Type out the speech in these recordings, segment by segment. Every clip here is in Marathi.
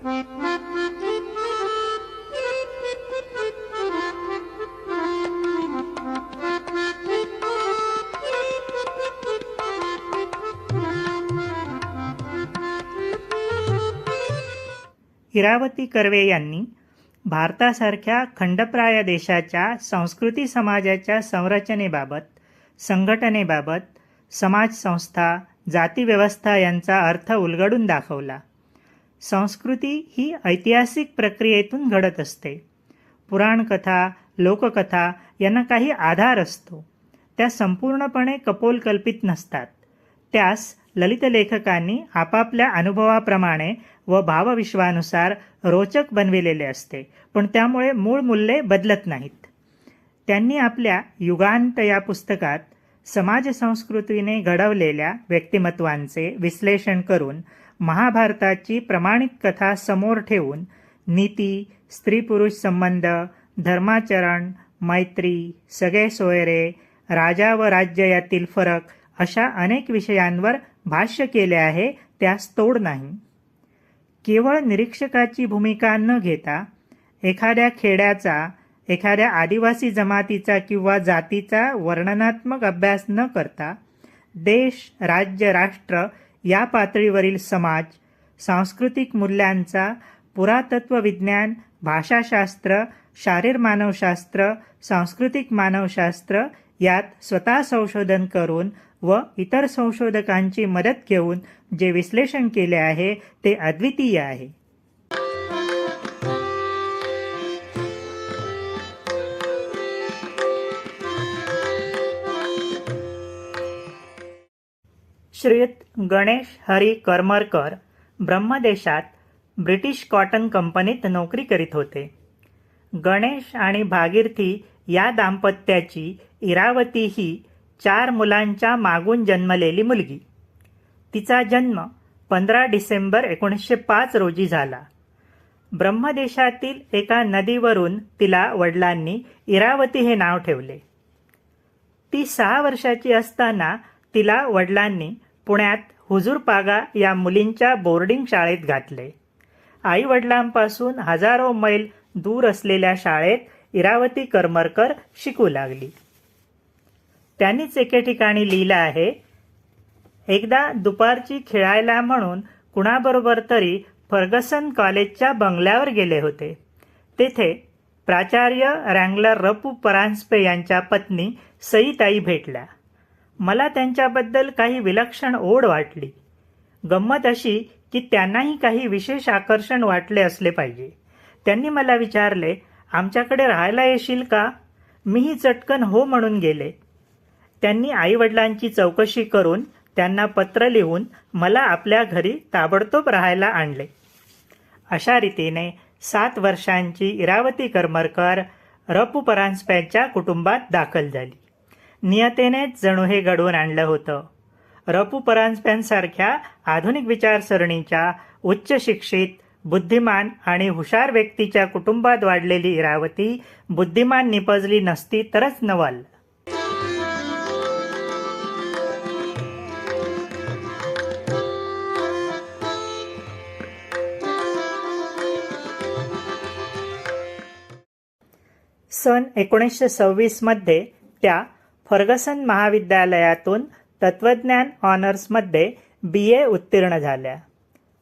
इरावती कर्वे यांनी भारतासारख्या खंडप्राय देशाच्या संस्कृती समाजाच्या संरचनेबाबत संघटनेबाबत समाजसंस्था जातीव्यवस्था यांचा अर्थ उलगडून दाखवला. संस्कृती ही ऐतिहासिक प्रक्रियेतून घडत असते. पुराणकथा लोककथा यांना काही आधार असतो. त्या संपूर्णपणे कपोलकल्पित नसतात. त्यास ललित लेखकांनी आपापल्या अनुभवाप्रमाणे व भावविश्वानुसार रोचक बनविलेले असते पण त्यामुळे मूळ मूल्ये बदलत नाहीत. त्यांनी आपल्या युगांत या पुस्तकात समाज संस्कृतीने घडवलेल्या व्यक्तिमत्वांचे विश्लेषण करून महाभारताची प्रमाणित कथा समोर ठेवून नीती स्त्री पुरुष संबंध धर्माचरण मैत्री सगळे सोयरे राजा व राज्य यातील फरक अशा अनेक विषयांवर भाष्य केले आहे त्यास तोड नाही. केवळ निरीक्षकाची भूमिका न घेता एखाद्या खेड्याचा एखाद्या आदिवासी जमातीचा किंवा जातीचा वर्णनात्मक अभ्यास न करता देश राज्य राष्ट्र या पातळीवरील समाज सांस्कृतिक मूल्यांचा पुरातत्व विज्ञान भाषाशास्त्र शारीर मानवशास्त्र सांस्कृतिक मानवशास्त्र यात स्वतः संशोधन करून व इतर संशोधकांची मदत घेऊन जे विश्लेषण केले आहे ते अद्वितीय आहे. श्रीयुत गणेश हरी करमरकर ब्रह्मदेशात ब्रिटिश कॉटन कंपनीत नोकरी करीत होते. गणेश आणि भागीरथी या दाम्पत्याची इरावती ही चार मुलांच्या मागून जन्मलेली मुलगी. तिचा जन्म पंधरा डिसेंबर एकोणीसशे पाच रोजी झाला. ब्रह्मदेशातील एका नदीवरून तिला वडिलांनी इरावती हे नाव ठेवले. ती सहा वर्षाची असताना तिला वडिलांनी पुण्यात हुजूरपागा या मुलींच्या बोर्डिंग शाळेत घातले. आई वडिलांपासून हजारो मैल दूर असलेल्या शाळेत इरावती करमरकर शिकू लागली. त्यांनीच एके ठिकाणी लिहिलं आहे एकदा दुपारची खेळायला म्हणून कुणाबरोबर तरी फर्गसन कॉलेजच्या बंगल्यावर गेले होते. तेथे प्राचार्य रँगलर रपू परांजपे यांच्या पत्नी सईताई भेटल्या. मला त्यांच्याबद्दल काही विलक्षण ओढ वाटली. गंमत अशी की त्यांनाही काही विशेष आकर्षण वाटले असले पाहिजे. त्यांनी मला विचारले आमच्याकडे राहायला येशील का? मीही चटकन हो म्हणून गेले. त्यांनी आईवडिलांची चौकशी करून त्यांना पत्र लिहून मला आपल्या घरी ताबडतोब राहायला आणले. अशा रीतीने सात वर्षांची इरावती करमरकर रपू परांजप्यांच्या कुटुंबात दाखल झाली. नियतेनेच जणू हे घडवून आणलं होतं. रपू परांजप्यांसारख्या आधुनिक विचारसरणीच्या उच्च शिक्षित बुद्धिमान आणि हुशार व्यक्तीच्या कुटुंबात वाढलेली इरावती बुद्धिमान निपजली नसती तरच नवल. सन एकोणीसशे सव्वीसमध्ये त्या फर्गसन महाविद्यालयातून तत्वज्ञान ऑनर्समध्ये बी ए उत्तीर्ण झाल्या.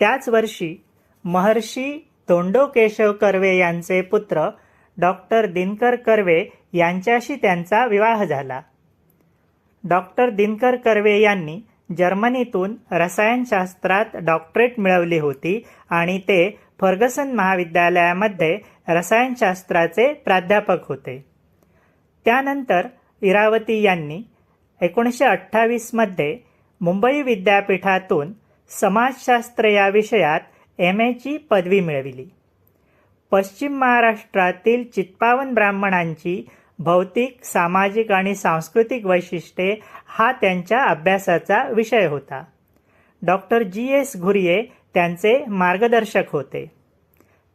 त्याच वर्षी महर्षी तोंडो केशव कर्वे यांचे पुत्र डॉक्टर दिनकर कर्वे यांच्याशी त्यांचा विवाह झाला. डॉक्टर दिनकर कर्वे यांनी जर्मनीतून रसायनशास्त्रात डॉक्टरेट मिळवली होती आणि ते फर्गसन महाविद्यालयामध्ये रसायनशास्त्राचे प्राध्यापक होते. त्यानंतर इरावती यांनी एकोणीसशे अठ्ठावीसमध्ये मुंबई विद्यापीठातून समाजशास्त्र या विषयात एम एची पदवी मिळविली. पश्चिम महाराष्ट्रातील चित्पावन ब्राह्मणांची भौतिक सामाजिक आणि सांस्कृतिक वैशिष्ट्ये हा त्यांच्या अभ्यासाचा विषय होता. डॉक्टर जी एस घुरिये त्यांचे मार्गदर्शक होते.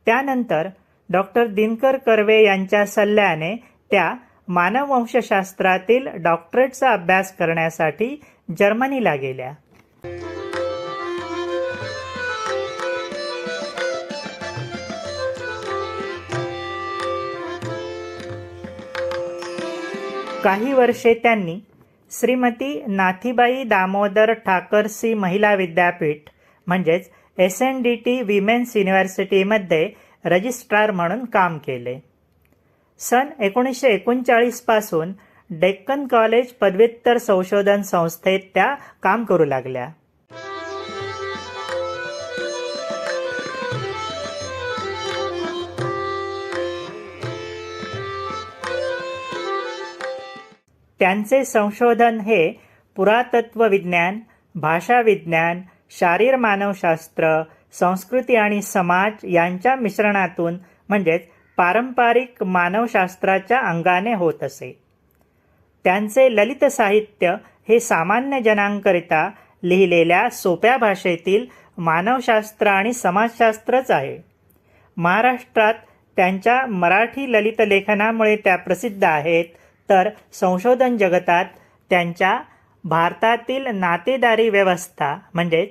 त्यानंतर डॉक्टर दिनकर कर्वे यांच्या सल्ल्याने त्या मानववंशशास्त्रातील डॉक्टरेटचा अभ्यास करण्यासाठी जर्मनीला गेल्या. काही वर्षे त्यांनी श्रीमती नाथीबाई दामोदर ठाकरसी महिला विद्यापीठ म्हणजेच S N D T women's युनिव्हर्सिटीमध्ये registrar म्हणून काम केले. सन एकोणीसशे एकोणचाळीसपासून डेक्कन कॉलेज पदव्युत्तर संशोधन संस्थेत त्या काम करू लागल्या. त्यांचे संशोधन हे पुरातत्व विज्ञान भाषा विज्ञान शारीर मानवशास्त्र संस्कृती आणि समाज यांच्या मिश्रणातून म्हणजेच पारंपरिक मानवशास्त्राच्या अंगाने होत असे. त्यांचे ललित साहित्य हे सामान्य जनांकरिता लिहिलेल्या सोप्या भाषेतील मानवशास्त्र आणि समाजशास्त्रच आहे. महाराष्ट्रात त्यांच्या मराठी ललित लेखनामुळे त्या प्रसिद्ध आहेत तर संशोधन जगतात त्यांच्या भारतातील नातेदारी व्यवस्था म्हणजे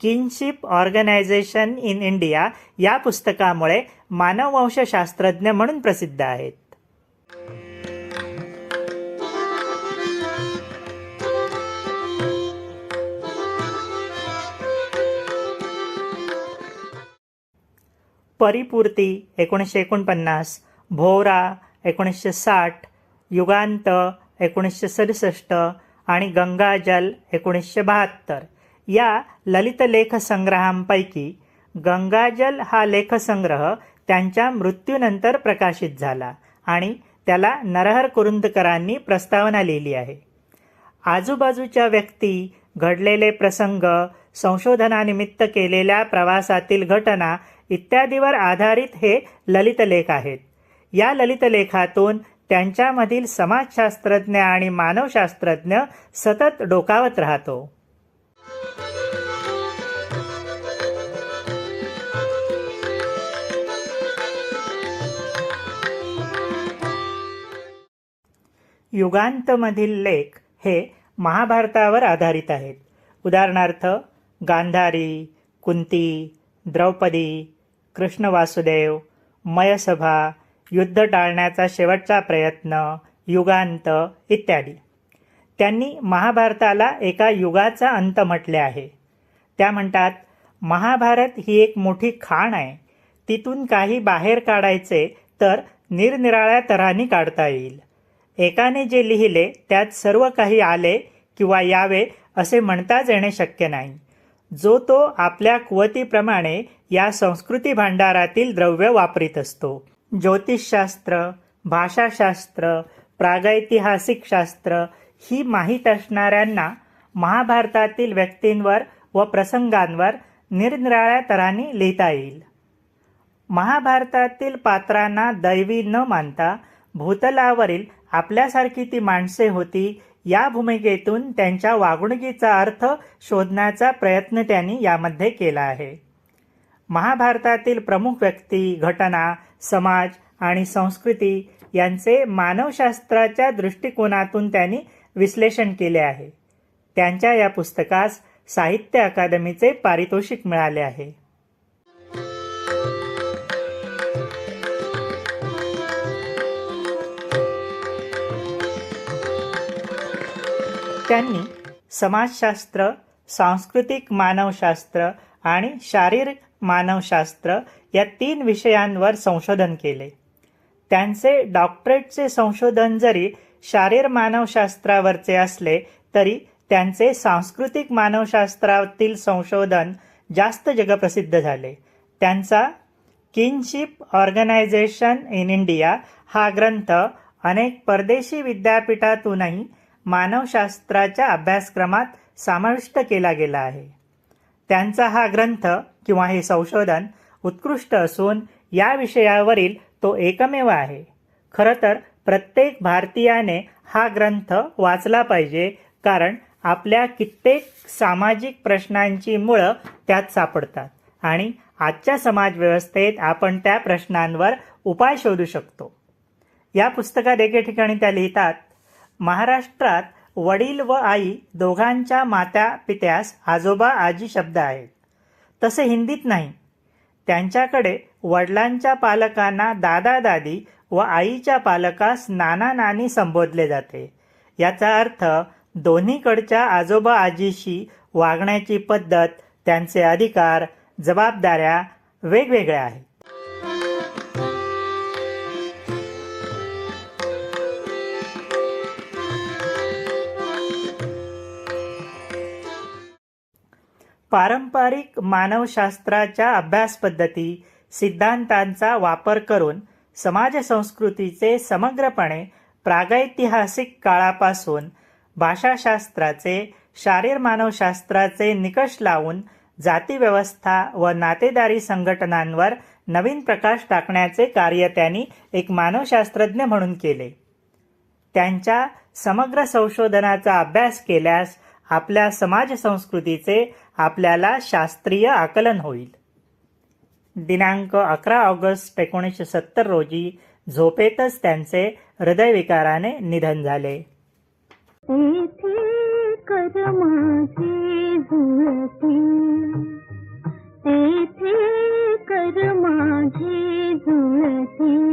किनशिप ऑर्गनायझेशन इन इंडिया या पुस्तकामुळे मानववंशशास्त्रज्ञ म्हणून प्रसिद्ध आहेत. परिपूर्ती एकोणीसशे एकोणपन्नास भोवरा एकोणीसशे साठ युगांत एकोणीसशे सदुसष्ट आणि गंगाजल एकोणीसशे बहात्तर. या ललित लेखसंग्रहांपैकी गंगाजल हा लेखसंग्रह त्यांच्या मृत्यूनंतर प्रकाशित झाला आणि त्याला नरहर कुरुंदकरांनी प्रस्तावना लिहिली आहे. आजूबाजूच्या व्यक्ती घडलेले प्रसंग संशोधनानिमित्त केलेल्या प्रवासातील घटना इत्यादीवर आधारित हे ललितलेख आहेत. या ललितलेखातून त्यांच्यामधील समाजशास्त्रज्ञ आणि मानवशास्त्रज्ञ सतत डोकावत राहतो. युगांतमधील लेख हे महाभारतावर आधारित आहेत. उदाहरणार्थ गांधारी कुंती द्रौपदी कृष्ण वासुदेव मयसभा युद्ध टाळण्याचा शेवटचा प्रयत्न युगांत इत्यादी. त्यांनी महाभारताला एका युगाचा अंत म्हटले आहे. त्या म्हणतात महाभारत ही एक मोठी खाण आहे. तिथून काही बाहेर काढायचे तर निरनिराळ्या तऱ्हांनी काढता येईल. एकाने जे लिहिले त्यात सर्व काही आले किंवा यावे असे म्हणताच येणे शक्य नाही. जो तो आपल्या कुवतीप्रमाणे या संस्कृती भांडारातील द्रव्य वापरीत असतो. ज्योतिषशास्त्र भाषाशास्त्र प्रागैतिहासिक शास्त्र ही माहीत असणाऱ्यांना महाभारतातील व्यक्तींवर व प्रसंगांवर निरनिराळ्या तऱ्हांनी लिहिता येईल. महाभारतातील पात्रांना दैवी न मानता भूतलावरील आपल्यासारखी ती माणसे होती. या भूमिकेतून त्यांच्या वागणुकीचा अर्थ शोधण्याचा प्रयत्न त्यांनी यामध्ये केला आहे. महाभारतातील प्रमुख व्यक्ती घटना समाज आणि संस्कृती यांचे मानवशास्त्राच्या दृष्टिकोनातून त्यांनी विश्लेषण केले आहे. त्यांच्या या पुस्तकास साहित्य अकादमीचे पारितोषिक मिळाले आहे. त्यांनी समाजशास्त्र सांस्कृतिक मानवशास्त्र आणि शारीरिक मानवशास्त्र या तीन विषयांवर संशोधन केले. त्यांचे डॉक्टरेटचे संशोधन जरी शारीर मानवशास्त्रावरचे असले तरी त्यांचे सांस्कृतिक मानवशास्त्रातील संशोधन जास्त जगप्रसिद्ध झाले. त्यांचा किनशिप ऑर्गनायझेशन इन इंडिया हा ग्रंथ अनेक परदेशी विद्यापीठातूनही मानवशास्त्राच्या अभ्यासक्रमात समाविष्ट केला गेला आहे. त्यांचा हा ग्रंथ किंवा हे संशोधन उत्कृष्ट असून या विषयावरील तो एकमेव आहे. खरं तर प्रत्येक भारतीयाने हा ग्रंथ वाचला पाहिजे कारण आपल्या कित्येक सामाजिक प्रश्नांची मुळं त्यात सापडतात आणि आजच्या समाजव्यवस्थेत आपण त्या प्रश्नांवर उपाय शोधू शकतो. या पुस्तकात एके ठिकाणी त्या लिहितात महाराष्ट्रात वडील व आई दोघांच्या मात्या पित्यास आजोबा आजी शब्द आहेत. तसे हिंदीत नाही. त्यांच्याकडे वडिलांच्या पालकांना दादा दादी व आईच्या पालकास नाना नानी संबोधले जाते. याचा अर्थ दोन्हीकडच्या आजोबा आजीशी वागण्याची पद्धत त्यांचे अधिकार जबाबदाऱ्या वेगवेगळ्या आहेत. पारंपरिक मानवशास्त्राच्या अभ्यास पद्धती सिद्धांतांचा वापर करून समाज संस्कृतीचे समग्रपणे प्रागैतिहासिक काळापासून भाषाशास्त्राचे शारीर मानवशास्त्राचे निकष लावून जातीव्यवस्था व नातेदारी संघटनांवर नवीन प्रकाश टाकण्याचे कार्य त्यांनी एक मानवशास्त्रज्ञ म्हणून केले. त्यांच्या समग्र संशोधनाचा अभ्यास केल्यास आपल्या समाज संस्कृतीचे आपल्याला शास्त्रीय आकलन होईल. दिनांक अकरा ऑगस्ट एकोणीसशे सत्तर रोजी झोपेतच त्यांचे हृदयविकाराने निधन झाले. कर माझी झुळती